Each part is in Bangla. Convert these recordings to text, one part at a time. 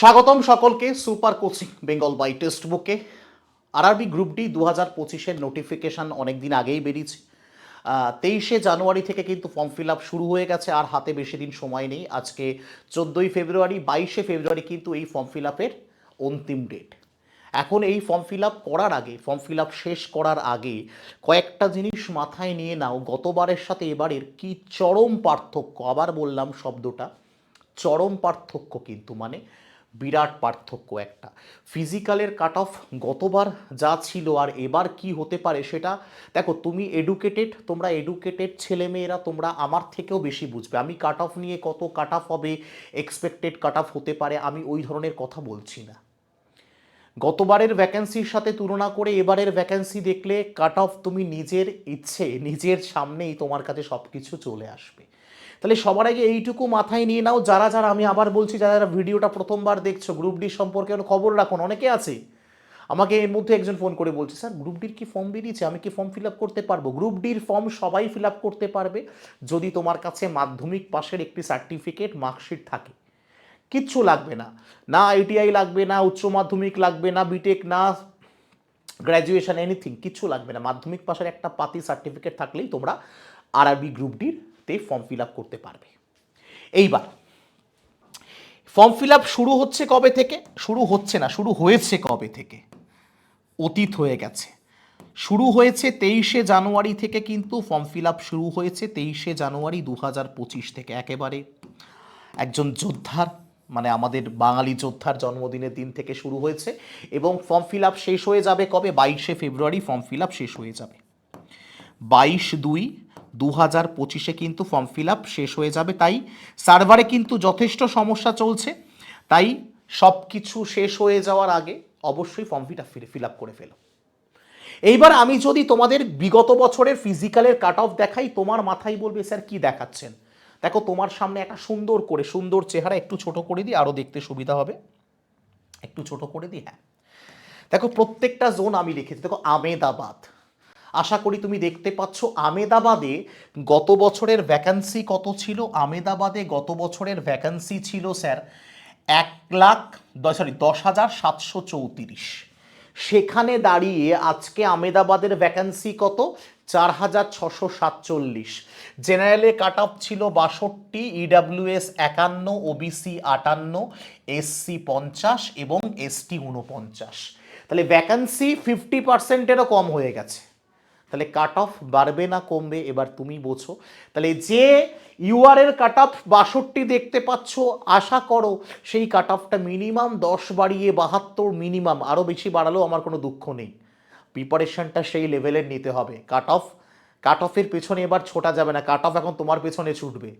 স্বাগতম সকলকে super coaching Bengal by text বুকে আরআরবি গ্রুপ ডি দু হাজার পঁচিশের নোটিফিকেশান অনেক দিন আগেই বেরিয়েছে। তেইশে জানুয়ারি থেকে কিন্তু ফর্ম ফিল আপ শুরু হয়ে গেছে, আর হাতে বেশি দিন সময় নেই। আজকে চোদ্দোই ফেব্রুয়ারি, বাইশে ফেব্রুয়ারি কিন্তু এই ফর্ম ফিল আপের অন্তিম ডেট। এখন এই ফর্ম ফিল আপ করার আগে, ফর্ম ফিল আপ শেষ করার আগে কয়েকটা জিনিস মাথায় নিয়ে নাও। গতবারের সাথে এবারের কি চরম পার্থক্য? আবার বললাম শব্দটা, চরম পার্থক্য কিন্তু মানে বিরাট পার্থক্য একটা। ফিজিক্যালের কাট অফ গতবার যা ছিল আর এবার কি হতে পারে সেটা, দেখো তুমি এডুকেটেড তোমরা এডুকেটেড ছেলেমেয়েরা, তোমরা আমার থেকেও বেশি বুঝবে। আমি কাট অফ নিয়ে কত কাট অফ হবে এক্সপেক্টেড কাট অফ হতে পারে, আমি ওই ধরনের কথা বলছি না। গতবারের ভ্যাকেন্সির সাথে তুলনা করে এবারের ভ্যাকেন্সি দেখলে কাট অফ তুমি নিজের ইচ্ছে, নিজের সামনেই তোমার কাছে সব কিছু চলে আসবে। তাহলে সবার আগে এইটুকু মাথায় নিয়ে নাও। যারা যারা আমি আবার বলছি, যারা যারা ভিডিওটা প্রথমবার দেখছ গ্রুপ ডি সম্পর্কে কোনো খবর রাখুন, অনেকে আছে। আমাকে এর মধ্যে একজন ফোন করে বলছে, স্যার গ্রুপ ডির কি ফর্ম বেরিয়েছে? আমি কি ফর্ম ফিল আপ করতে পারব? গ্রুপ ডির ফর্ম সবাই ফিল আপ করতে পারবে, যদি তোমার কাছে মাধ্যমিক পাশের একটি সার্টিফিকেট মার্কশিট থাকে। কিচ্ছু লাগবে না। না আইটিআই লাগবে, না উচ্চ মাধ্যমিক লাগবে, না বিটেক না গ্র্যাজুয়েশন এনিথিং কিচ্ছু লাগবে না। মাধ্যমিক পাশের একটা পাতি সার্টিফিকেট থাকলেই তোমরা আরআরবি গ্রুপ ডিরতে ফর্ম ফিল আপ করতে পারবে। এইবার ফর্ম ফিল আপ শুরু হচ্ছে কবে থেকে? শুরু হচ্ছে না, শুরু হয়েছে কবে থেকে? অতীত হয়ে গেছে। শুরু হয়েছে তেইশে জানুয়ারি থেকে কিন্তু ফর্ম ফিল আপ শুরু হয়েছে তেইশে জানুয়ারি দু হাজার পঁচিশ থেকে একেবারে। একজন যোদ্ধার মানে আমাদের বাঙালি যোদ্ধার জন্মদিনের দিন থেকে শুরু হয়েছে এবং ফর্ম ফিল আপ শেষ হয়ে যাবে কবে? বাইশে ফেব্রুয়ারি ফর্ম ফিল আপ শেষ হয়ে যাবে। বাইশ দুই দু হাজার পঁচিশে কিন্তু ফর্ম ফিল আপ শেষ হয়ে যাবে, তাই সার্ভারে কিন্তু যথেষ্ট সমস্যা চলছে। তাই সব কিছু শেষ হয়ে যাওয়ার আগে অবশ্যই ফর্ম ফিটা ফিল আপ করে ফেলো। এইবার আমি যদি তোমাদের বিগত বছরের ফিজিক্যালের কাট অফ দেখাই, তোমার মাথায় বলবে, স্যার, কি দেখাচ্ছেন? দেখো, তোমার সামনে একটা সুন্দর করে, সুন্দর চেহারা, একটু ছোট করে দিই আরও দেখতে সুবিধা হবে। একটু ছোট করে দিই হ্যাঁ। দেখো, প্রত্যেকটা জোন আমি লিখেছি। দেখো, আমেদাবাদ। আশা করি তুমি দেখতে পাচ্ছ আমেদাবাদে গত বছরের ভ্যাকান্সি কত ছিল? আমেদাবাদে গত বছরের ভ্যাকান্সি ছিল, স্যার, এক লাখ সরি দশ হাজার সাতশো চৌত্রিশ। সেখানে দাঁড়িয়ে আজকে আমেদাবাদের ভ্যাকান্সি কত? চার হাজার ছশো সাতচল্লিশ। জেনারেলে কাট অফ ছিল বাষট্টি ইডাব্লিউএস একান্ন ওবিসি আটান্ন এসসি পঞ্চাশ এবং এসটি উনপঞ্চাশ তাহলে ভ্যাকান্সি ফিফটি পার্সেন্টেরও কম হয়ে গেছে। তাহলে কাট অফ বাড়বে না, কমবে, এবার তুমি বোঝো। তাহলে যে ইউআর এর কাট অফ বাষট্টি দেখতে পাচ্ছ, আশা করো সেই কাট অফটা মিনিমাম দশ বাড়িয়ে বাহাত্তর মিনিমাম আরও বেশি বাড়ালেও আমার কোনো দুঃখ নেই। প্রিপারেশনটা সেই লেভেলের নিতে হবে। কাট অফ কাট অফের পেছনে এবার ছোটা যাবে না কাট অফ এখন তোমার পেছনে ছুটবে।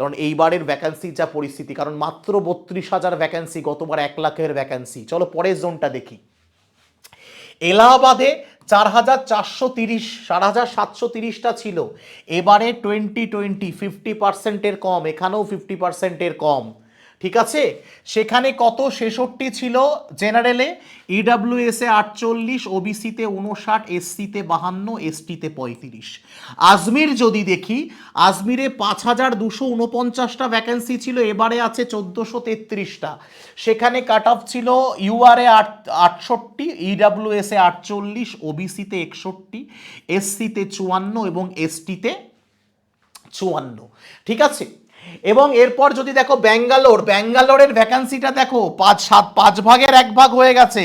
কারণ এইবারের ভ্যাকান্সির যা পরিস্থিতি, কারণ মাত্র বত্রিশ হাজার ভ্যাকান্সি গতবার এক লাখের ভ্যাকান্সি চলো পরের জোনটা দেখি। এলাহাবাদে চার হাজার চারশো তিরিশ চার হাজার সাতশো তিরিশটা ছিল। এবারে টোয়েন্টি টোয়েন্টি ফিফটি পার্সেন্টের কম, এখানেও ফিফটি পার্সেন্টের কম। ঠিক আছে? সেখানে কত? ছেষট্টি ছিল জেনারেলে। ইডাব্লিউএসে আটচল্লিশ ওবিসিতে উনষাট এসসিতে বাহান্ন এসটিতে পঁয়ত্রিশ। আজমির যদি দেখি, আজমিরে পাঁচ হাজার দুশো উনপঞ্চাশটা ভ্যাকেন্সি ছিল, এবারে আছে চোদ্দোশো তেত্রিশটা। সেখানে কাট অফ ছিল ইউআরএ আট, আটষট্টি ইডাব্লিউএসে আটচল্লিশ ওবিসিতে একষট্টি এসসিতে চুয়ান্ন এবং এসটিতে চুয়ান্ন। ঠিক আছে? এবং এরপর যদি দেখো ব্যাঙ্গালোর, ব্যাঙ্গালোরের ভ্যাকান্সিটা দেখো, পাঁচ সাত, পাঁচ ভাগের এক ভাগ হয়ে গেছে।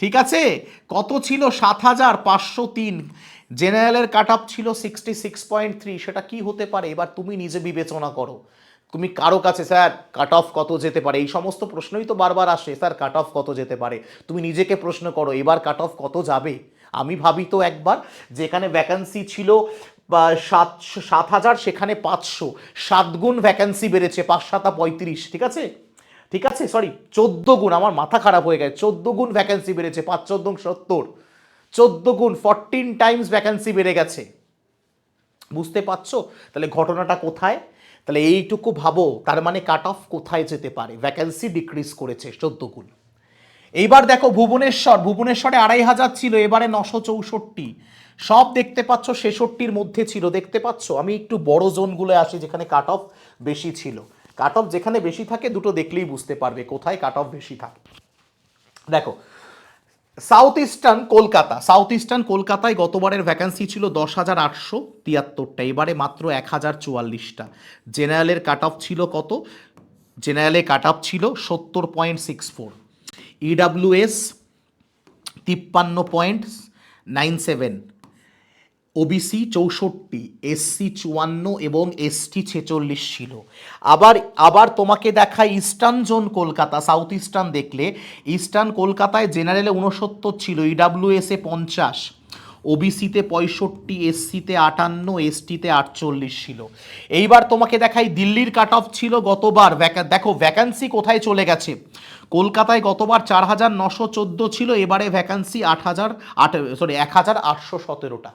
ঠিক আছে? কত ছিল? সাত হাজার পাঁচশো তিন। জেনারেলের কাট আপ ছিল সিক্সটি সিক্স পয়েন্ট থ্রি সেটা কি হতে পারে? এবার তুমি নিজে বিবেচনা করো। তুমি কারও কাছে, স্যার কাট অফ কত যেতে পারে? এই সমস্ত প্রশ্নই তো বারবার আসে, স্যার কাট অফ কত যেতে পারে? তুমি নিজেকে প্রশ্ন করো, এবার কাট অফ কত যাবে? আমি ভাবি তো একবার, যেখানে ভ্যাকান্সি ছিল সাতশো সাত হাজার, সেখানে পাঁচশো। সাত গুণ ভ্যাকান্সি বেড়েছে, পাঁচ, সাতা পঁয়ত্রিশ, ঠিক আছে? ঠিক আছে? সরি চোদ্দ গুণ, আমার মাথা খারাপ হয়ে গেছে। চোদ্দ গুণ ভ্যাকান্সি বেড়েছে, পাঁচ, চোদ্দ সত্তর। চোদ্দ গুণ ফরটিন টাইমস ভ্যাকান্সি বেড়ে গেছে। বুঝতে পারছ? তাহলে ঘটনাটা কোথায়? তাহলে এইটুকু ভাবো, তার মানে কাট অফ কোথায় যেতে পারে? ভ্যাকান্সি ডিক্রিজ করেছে, চোদ্দ গুণ। এইবার দেখো, ভুবনেশ্বর, ভুবনেশ্বরে আড়াই হাজার ছিল, এবারে নশো চৌষট্টি। সব দেখতে পাচ্ছ, ছেষট্টির মধ্যে ছিল, দেখতে পাচ্ছ? আমি একটু বড় জোনগুলো আসি যেখানে কাট অফ বেশি ছিল। কাট অফ যেখানে বেশি থাকে, দুটো দেখলেই বুঝতে পারবে কোথায় কাট অফ বেশি থাকে। দেখো south eastern Kolkata. South eastern কলকাতায় গতবারের ভ্যাকান্সি ছিল দশ হাজার আটশো তিয়াত্তরটা, এবারে মাত্র এক হাজার চুয়াল্লিশটা। জেনারেলের কাট অফ ছিল কত? জেনারেলে কাট অফ ছিল সত্তর পয়েন্ট সিক্স ফোর ইডাব্লিউএস তিপ্পান্ন পয়েন্ট নাইন সেভেন ওবিসি চৌষট্টি এসসি চুয়ান্ন এবং এসটি ছেচল্লিশ ছিল। আবার আবার তোমাকে দেখায় eastern zone Kolkata, south eastern দেখলে। ইস্টার্ন কলকাতায় জেনারেলে উনসত্তর ছিল ইডাব্লিউএসে পঞ্চাশ ওবিসিতে পঁয়ষট্টি এসসিতে আটান্ন এসটিতে আটচল্লিশ ছিল। এইবার তোমাকে দেখাই দিল্লির কাট অফ ছিল গতবার। দেখো ভ্যাকান্সি কোথায় চলে গেছে? কলকাতায় গতবার চার হাজার নশো চোদ্দ ছিল, এবারে ভ্যাকান্সি আট হাজার আট সরি এক হাজার আটশো সতেরোটা।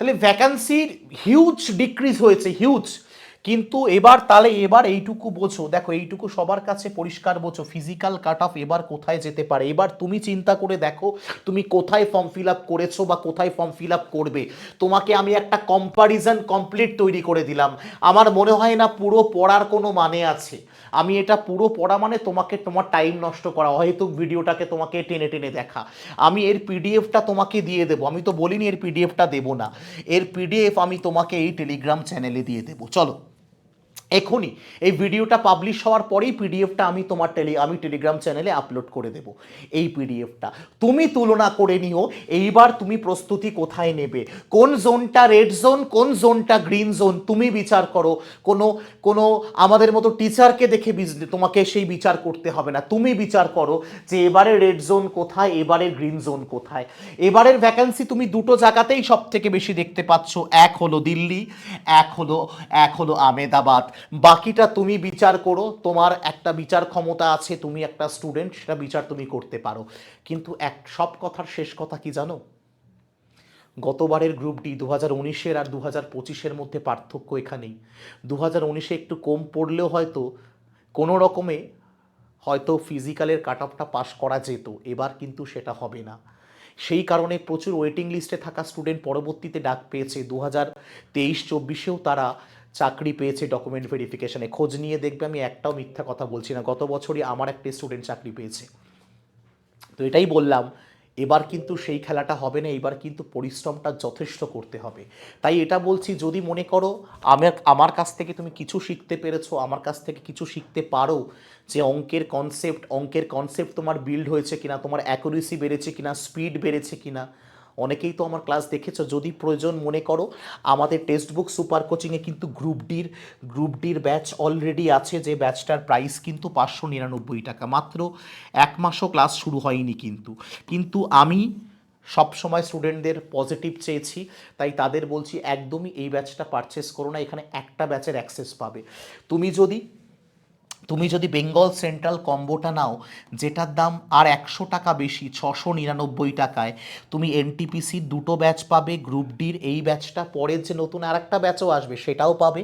তাহলে ভ্যাকান্সির হিউজ ডিক্রিজ হয়েছে হিউজ কিন্তু এবার তাহলে এবার এইটুকু বোঝো। দেখো, এইটুকু সবার কাছে পরিষ্কার বোঝো ফিজিক্যাল কাট অফ এবার কোথায় যেতে পারে? এবার তুমি চিন্তা করে দেখো, তুমি কোথায় ফর্ম ফিল আপ করেছ বা কোথায় ফর্ম ফিল আপ করবে? তোমাকে আমি একটা কম্পারিজন কমপ্লিট তৈরি করে দিলাম। আমার মনে হয় না পুরো পড়ার কোনো মানে আছে। আমি এটা পুরো পড়া মানে তোমাকে তোমার টাইম নষ্ট করা হয়তো ভিডিওটাকে তোমাকে টেনে টেনে দেখা। আমি এর পিডিএফটা তোমাকে দিয়ে দেবো। আমি তো বলিনি এর পিডিএফটা দেবো না। এর পিডিএফ আমি তোমাকে এই টেলিগ্রাম চ্যানেলে দিয়ে দেবো। চলো। এখনই। এই ভিডিওটা পাবলিশ হওয়ার পরেই পিডিএফটা আমি তোমার টেলি আমি টেলিগ্রাম চ্যানেলে আপলোড করে দেব। এই পিডিএফটা তুমি তুলনা করে নিও, এইবার তুমি প্রস্তুতি কোথায় নেবে? কোন জোনটা রেড জোন কোন জোনটা গ্রিন জোন তুমি বিচার করো। কোনো কোনো আমাদের মতো টিচারকে দেখে তোমাকে সেই বিচার করতে হবে না। তুমি বিচার করো যে এবারে রেড জোন কোথায়, এবারে গ্রিন জোন কোথায়। এবারের ভ্যাকান্সি তুমি দুটো জায়গাতেই সব থেকে বেশি দেখতে পাচ্ছ। এক হলো দিল্লি, এক হলো এক হলো আমেদাবাদ। বাকিটা তুমি বিচার করো, তোমার একটা বিচার ক্ষমতা আছে, তুমি একটা স্টুডেন্ট সেটা বিচার তুমি করতে পারো। কিন্তু এক, সব কথার শেষ কথা কি জানো? গতবারের গ্রুপ ডি দু হাজার উনিশের আর দু হাজার পঁচিশের মধ্যে পার্থক্য এখানেই। দু হাজার উনিশে একটু কম পড়লেও হয়তো কোনো রকমে হয়তো ফিজিক্যালের কাট অফটা পাস করা যেত, এবার কিন্তু সেটা হবে না। সেই কারণে প্রচুর ওয়েটিং লিস্টে থাকা স্টুডেন্ট পরবর্তীতে ডাক পেয়েছে। দু হাজার তেইশ, চব্বিশেও তারা চাকরি পেয়েছে ডকুমেন্ট ভেরিফিকেশনে খোঁজ নিয়ে দেখবে আমি একটাও মিথ্যা কথা বলছি না। গত বছরই আমার একটা স্টুডেন্ট চাকরি পেয়েছে। তো এটাই বললাম, এবার কিন্তু সেই খেলাটা হবে না, এবার কিন্তু পরিশ্রমটা যথেষ্ট করতে হবে। তাই এটা বলছি, যদি মনে করো আমার আমার কাছ থেকে তুমি কিছু শিখতে পেরেছ, আমার কাছ থেকে কিছু শিখতে পারো, যে অঙ্কের কনসেপ্ট অঙ্কের কনসেপ্ট তোমার বিল্ড হয়েছে কিনা, তোমার অ্যাকুরেসি বেড়েছে কিনা স্পিড বেড়েছে কিনা অনেকেই তো আমার ক্লাস দেখেছ, যদি প্রয়োজন মনে করো, আমাদের টেক্সট বুক সুপার কোচিংয়ে কিন্তু গ্রুপ ডির গ্রুপ ডির ব্যাচ অলরেডি আছে, যে ব্যাচটার প্রাইস কিন্তু পাঁচশো নিরানব্বই টাকা। মাত্র এক মাসও ক্লাস শুরু হয়নি কিন্তু। কিন্তু আমি সব সময় স্টুডেন্টদের পজিটিভ চেয়েছি, তাই তাদের বলছি, একদমই এই ব্যাচটা পারচেস করো না, এখানে একটা ব্যাচের অ্যাক্সেস পাবে। তুমি যদি তুমি যদি বেঙ্গল সেন্ট্রাল কম্বোটা নাও, যেটার দাম আর একশো টাকা বেশি, ছশো নিরানব্বই টাকায়, তুমি এনটিপিসির দুটো ব্যাচ পাবে গ্রুপ ডির এই ব্যাচটা পরের যে নতুন আর একটা ব্যাচও আসবে, সেটাও পাবে।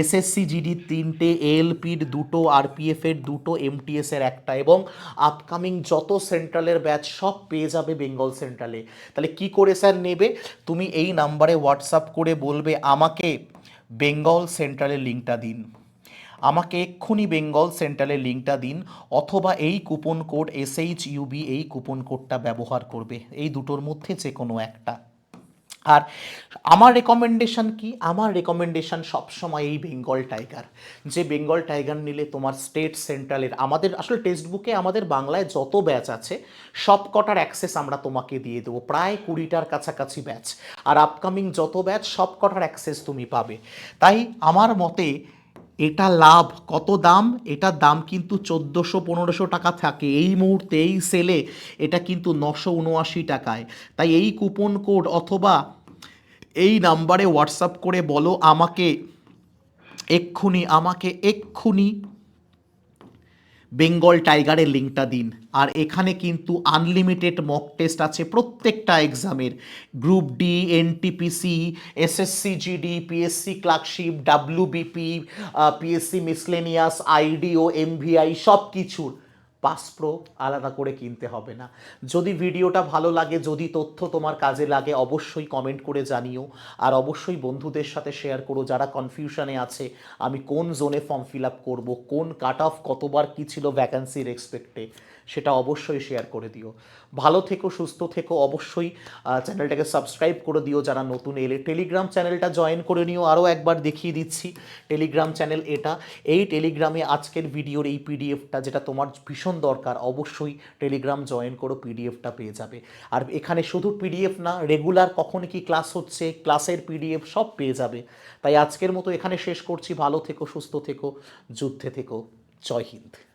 এসএসসি জিডির তিনটে এএলপির দুটো আরপিএফের দুটো এমটিএসের একটা এবং আপকামিং যত সেন্ট্রালের ব্যাচ সব পেয়ে যাবে বেঙ্গল সেন্ট্রালে। তাহলে কি করে স্যার নেবে? তুমি এই নাম্বারে হোয়াটসঅ্যাপ করে বলবে, আমাকে বেঙ্গল সেন্ট্রালের লিঙ্কটা দিন। আমাকে এক্ষুনি বেঙ্গল সেন্ট্রালের লিঙ্কটা দিন, অথবা এই কুপন কোড এসএইচ ইউবি এই কুপন কোডটা ব্যবহার করবে। এই দুটোর মধ্যে যে কোনো একটা। আর আমার রেকমেন্ডেশন কি? আমার রেকমেন্ডেশন সবসময় এই বেঙ্গল টাইগার। যে বেঙ্গল টাইগার নিলে তোমার স্টেট সেন্ট্রালের, আমাদের আসলে টেক্সট বুকে আমাদের বাংলায় যত ব্যাচ আছে সব কটার অ্যাক্সেস আমরা তোমাকে দিয়ে দেবো। প্রায় কুড়িটার কাছাকাছি ব্যাচ। আর আপকামিং যত ব্যাচ সব কটার অ্যাক্সেস তুমি পাবে। তাই আমার মতে এটা লাভ। কত দাম? এটার দাম কিন্তু চোদ্দোশো পনেরোশো টাকা থাকে। এই মুহূর্তে, এই সেলে এটা কিন্তু নশো উনআশি টাকায়। তাই এই কুপন কোড অথবা এই নাম্বারে হোয়াটসঅ্যাপ করে বলো আমাকে এক্ষুনি আমাকে এক্ষুনি বেঙ্গল টাইগারের লিঙ্কটা দিন। আর এখানে কিন্তু আনলিমিটেড মক টেস্ট আছে প্রত্যেকটা এক্সামের। Group D, NTPC, SSC, GD, PSC, clerkship, WBP PSC, miscellaneous, IDO, MVI সব কিছুর পাস প্রো আলাদা করে কিনতে হবে না। যদি ভিডিওটা ভালো লাগে, যদি তথ্য তোমার কাজে লাগে, অবশ্যই কমেন্ট করে জানিও। আর অবশ্যই বন্ধুদের সাথে শেয়ার করো যারা কনফিউশনে আছে, আমি কোন জোনে ফর্ম ফিল আপ করব, কোন কাট অফ কতবার কী ছিল ভ্যাকান্সির এক্সপেক্টে সেটা অবশ্যই শেয়ার করে দিও। ভালো থেকো, সুস্থ থেকো, অবশ্যই চ্যানেলটাকে সাবস্ক্রাইব করে দিও। যারা নতুন, এলে টেলিগ্রাম চ্যানেলটা জয়েন করে নিও। আরও একবার দেখিয়ে দিচ্ছি টেলিগ্রাম চ্যানেল এটা। এই টেলিগ্রামে আজকের ভিডিওর এই পিডিএফটা যেটা তোমার ভীষণ দরকার, অবশ্যই টেলিগ্রাম জয়েন করো পিডিএফটা পেয়ে যাবে। আর এখানে শুধু পিডিএফ না রেগুলার কখন কি ক্লাস হচ্ছে ক্লাসের পিডিএফ সব পেয়ে যাবে। তাই আজকের মতো এখানে শেষ করছি। ভালো থেকো, সুস্থ থেকো, যুদ্ধে থেকো। জয় হিন্দ।